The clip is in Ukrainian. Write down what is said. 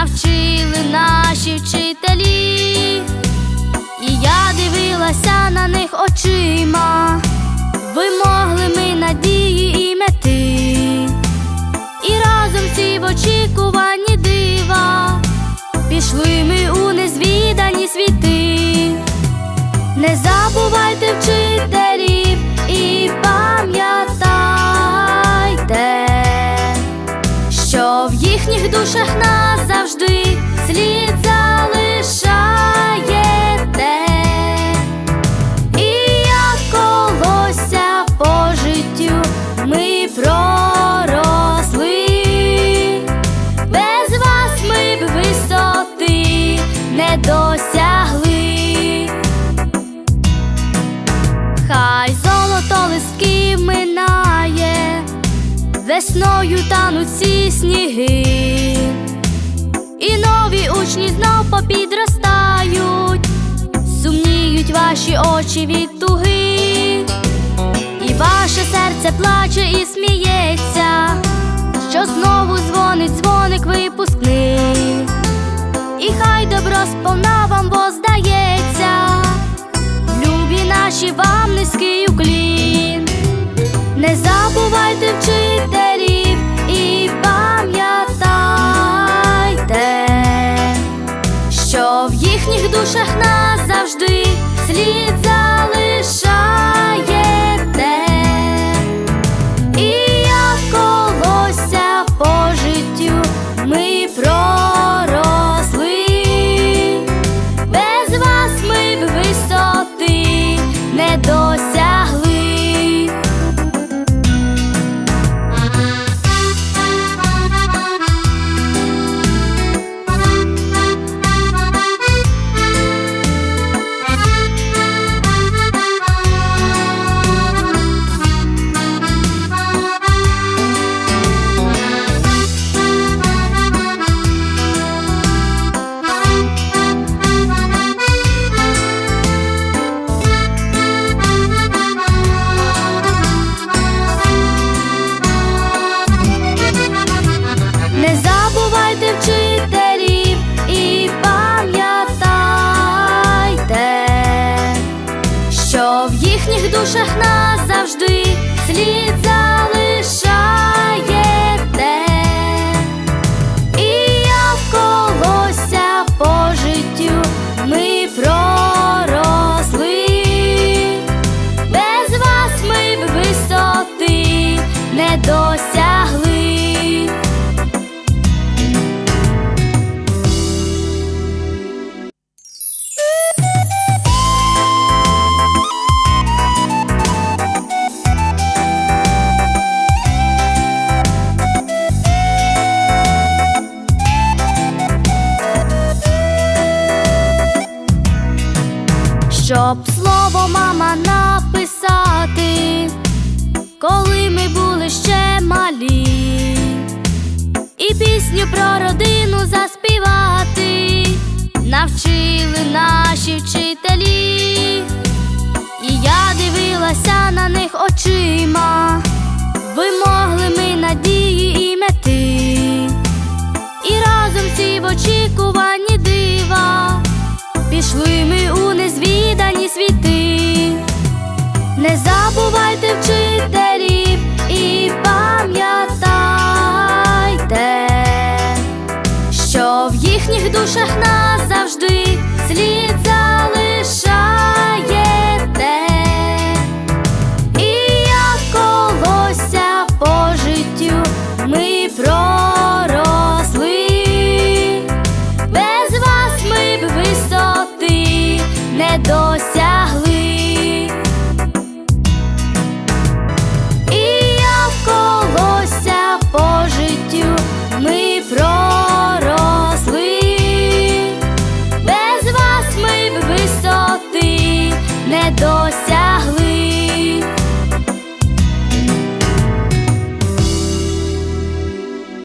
навчили наші вчителі, і я дивилася на них очима, вимогли ми надії і мети, і разом всі в очікуванні дива. Пішли ми у незвідані світи, не душах назавжди слід залишаєте, і як колося по життю ми проросли. Без вас ми б висоти не досягли. Хай золото листки минає, весною тануть всі сніги, попідростають, сумніють ваші очі від туги, і ваше серце плаче і сміється що знову дзвонить дзвоник випускний, і хай добро сповна що в їхніх душах назавжди слід залишаєте, і як колося по життю ми проросли, без вас ми б висоти не досягли. Щоб слово мама написати, коли ми були ще малі, і пісню про родину заспівати, навчили наші вчителі, і я дивилася на них очима, вимогли ми надії і мети, і разом всі в очікуванні дива. Пішли ми у не забувайте